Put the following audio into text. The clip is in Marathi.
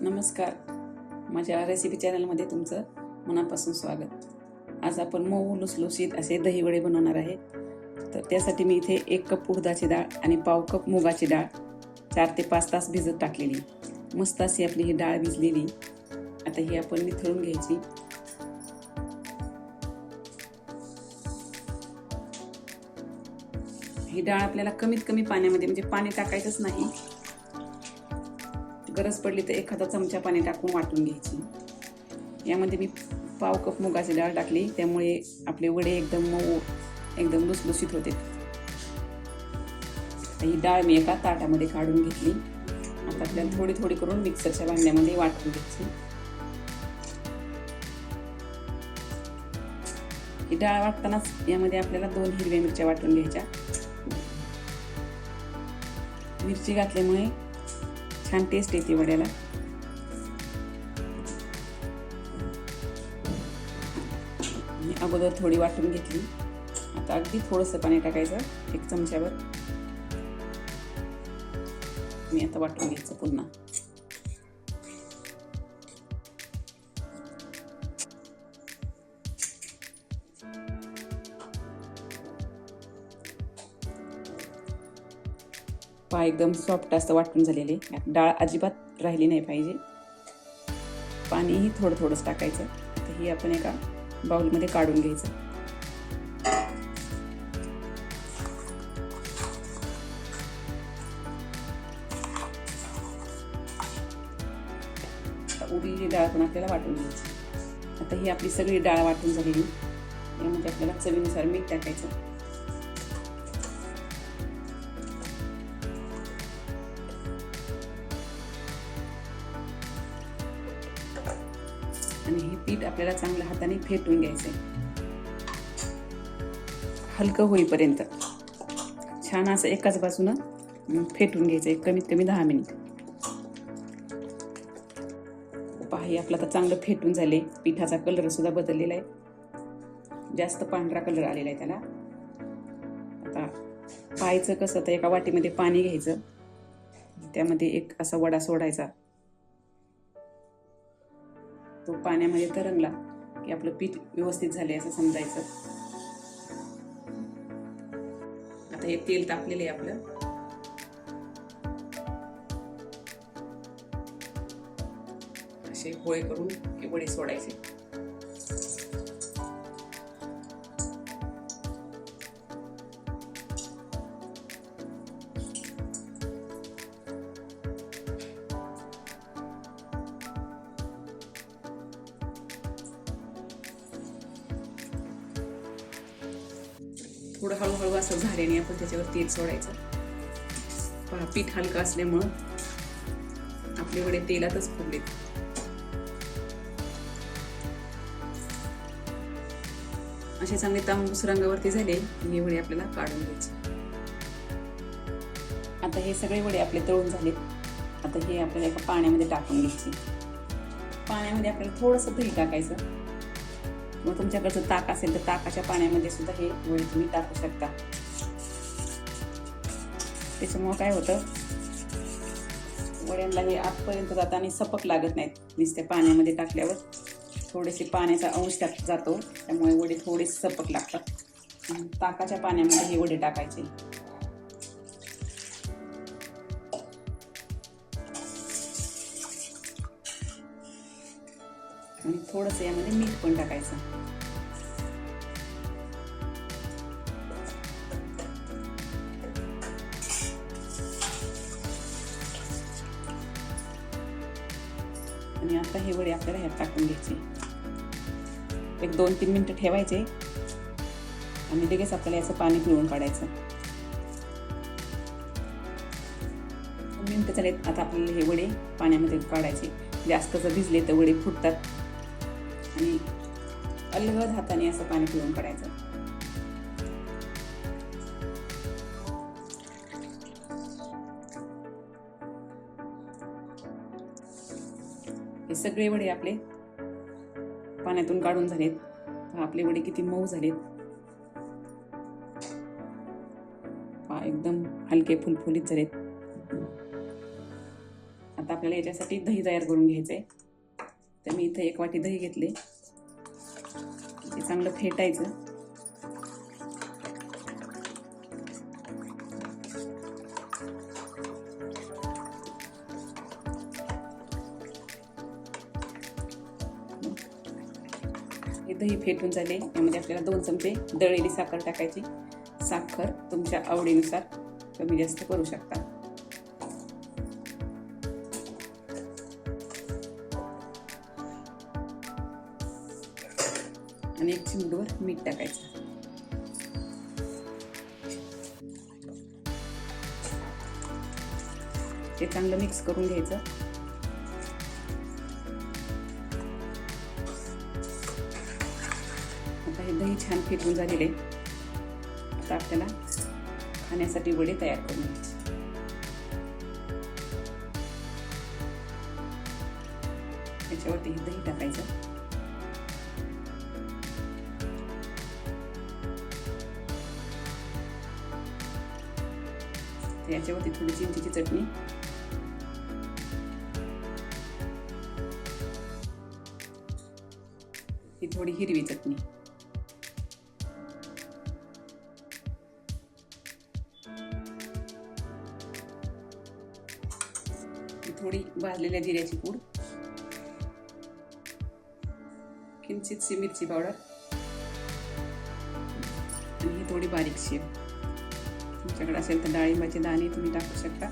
नमस्कार. माझ्या रेसिपी चॅनलमध्ये तुमचं मनापासून स्वागत. आज आपण मऊ लुसलुसीत असे दहीवडे बनवणार आहे. तर त्यासाठी मी इथे एक कप उडदाची डाळ आणि पाव कप मुगाची डाळ चार ते पाच तास भिजत टाकलेली. मस्त अशी आपली ही डाळ भिजलेली. आता ही आपण निथळून घ्यायची. ही डाळ आपल्याला कमीत कमी पाण्यामध्ये म्हणजे पाणी टाकायचंच नाही गरज पडली तर एखादा चमचा पाणी टाकून वाटून घ्यायची. यामध्ये मी पाव कप मुगाची डाळ टाकली त्यामुळे आपले वडे एकदम मऊ एकदम लुसलुसीत होते. ही डाळ मी एका ताटामध्ये काढून घेतली. आता आपल्याला थोडी थोडी करून मिक्सरच्या भांड्यामध्ये वाटून घ्यायची. ही डाळ वाटतानाच यामध्ये आपल्याला दोन हिरव्या मिरच्या वाटून घ्यायच्या. मिरची घातल्यामुळे छान टेस्ट येते वड्याला. मी अगोदर थोडी वाटून घेतली. आता अगदी थोडंसं पाणी टाकायचं एक चमच्यावर मी आता वाटून घ्यायचं पुन्हा. पाय एकदम सॉफ्ट असं वाटून झालेले. डाळ अजिबात राहिली नाही पाहिजे. पाणीही थोडं थोडंच टाकायचं. तर ही आपण एका बाउलमध्ये काढून घ्यायचं. उरलेली डाळ पण आपल्याला वाटून घ्यायची. आता ही आपली सगळी डाळ वाटून झालेली. यामध्ये आपल्याला चवीनुसार मीठ टाकायचं. आणि हे पीठ आपल्याला चांगल्या हाताने फेटून घ्यायचंय. हलकं होईपर्यंत. छान असं एकाच बाजूनं फेटून आहे कमीत कमी दहा मिनिट. पहा हे आपलं आता चांगलं फेटून झाले पिठाचा कलर सुद्धा बदललेला आहे. जास्त पांढरा कलर आलेला आहे त्याला. आता पाहायचं कसं तर एका वाटीमध्ये पाणी घ्यायचं. त्यामध्ये एक असा वडा सोडायचा. तो पाण्यामध्ये तरंगला की आपलं पीठ व्यवस्थित झाले असं समजायचं. आता हे तेल तापलेलं आहे आपलं. असे पोळे करून हे वडे सोडायचे. थोडं हळूहळू असं झाल्याने आपण त्याच्यावर तेल सोडायचं. पहा पीठ हलकं असल्यामुळं आपले वडे तेलातच फुगलेत असे चांगले तांबूस रंगावरती झाले हे वडे आपल्याला काढून घ्यायचे. आता हे सगळे वडे आपले तळून झालेत. आता हे आपल्याला एका पाण्यामध्ये टाकून घ्यायचे. पाण्यामध्ये आपल्याला थोडंसं दही टाकायचं. मग तुमच्याकडचं ताक असेल तर ताकाच्या पाण्यामध्ये सुद्धा हे वडे तुम्ही टाकू शकता. त्याच्यामुळं काय होतं? वड्यांना हे आतपर्यंत जाताना सपक लागत नाहीत नुसत्या पाण्यामध्ये टाकल्यावर. थोडेसे पाण्याचा अंश त्यात जातो. त्यामुळे वडे थोडेसे सपक लागतात. ताकाच्या पाण्यामध्ये हे वडे टाकायचे. थोडंसं यामध्ये मीठ पण टाकायचं. आणि आता हे वडे आपल्याला ह्यात टाकून घ्यायचे. एक दोन तीन मिनटं ठेवायचे. आणि लगेच आपल्याला याचं पाणी पिळून काढायचं. मिनटं चालेल आता आपल्याला हे वडे पाण्यामध्ये काढायचे. जास्त जर भिजले तर वडे फुटतात. आणि अलगद हाताने असं पाणी पिळून काढायचं हे सगळे वडे आपले पाण्यातून काढून झालेत. आपले वडे किती मऊ झालेत. पहा एकदम हलके फुलफुलीत झालेत. आता आपल्याला याच्यासाठी दही तयार करून घ्यायचं आहे तर मी इथं एक वाटी दही घेतले. ते चांगलं फेटायचं. हे दही फेटून झाले. यामध्ये आपल्याला दोन चमचे दळलेली साखर टाकायची. साखर तुमच्या आवडीनुसार कमी जास्त करू शकता. आणि चिमूटभर मीठ टाकायचं. ते चांगलं मिक्स करून घ्यायचं. आता हे दही छान फेटून झालेले. आता आपल्याला खाण्यासाठी वडे तयार करून घ्यायचे. त्याच्यावरती हे दही टाकायचं. त्याच्यावरती थोडी चिंचेची चटणी. ही थोडी हिरवी चटणी. थोडी भाजलेल्या जिऱ्याची पूड. किंचितशी मिरची पावडर. आणि ही थोडी बारीक शेप. तुमच्याकडे असेल तर डाळिंबाचे दाणे तुम्ही टाकू शकता.